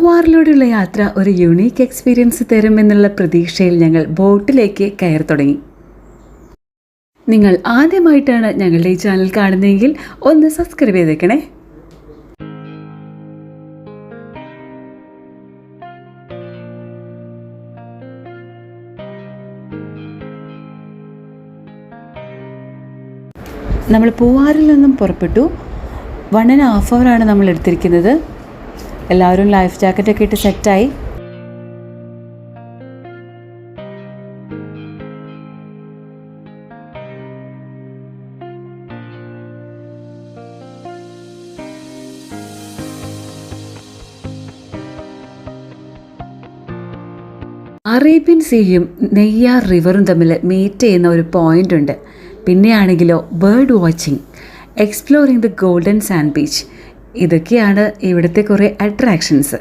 പൂവാറിലൂടെയുള്ള യാത്ര ഒരു unique experience തരുമെന്നുള്ള പ്രതീക്ഷയിൽ ഞങ്ങൾ ബോട്ടിലേക്ക് കയറി തുടങ്ങി. നിങ്ങൾ ആദ്യമായിട്ടാണ് ഞങ്ങളുടെ ഈ ചാനൽ കാണുന്നതെങ്കിൽ ഒന്ന് സബ്സ്ക്രൈബ് ചെയ്തേക്കണേ. നമ്മൾ പൂവാറിൽ നിന്നും പുറപ്പെട്ടു. വൺ ആൻഡ് ഹാഫ് അവറാണ് നമ്മൾ എടുത്തിരിക്കുന്നത്. എല്ലാവരും ലൈഫ് ജാക്കറ്റൊക്കെ ഇട്ട് സെറ്റായി അറേബ്യൻ സീയും നെയ്യാർ റിവറും തമ്മിൽ മീറ്റ് ചെയ്യുന്ന ഒരു പോയിന്റ് ഉണ്ട്. പിന്നെയാണെങ്കിലോ bird watching exploring the golden sand beach ഇതൊക്കെയാണ് ഇവിടുത്തെ കുറേ അട്രാക്ഷൻസ്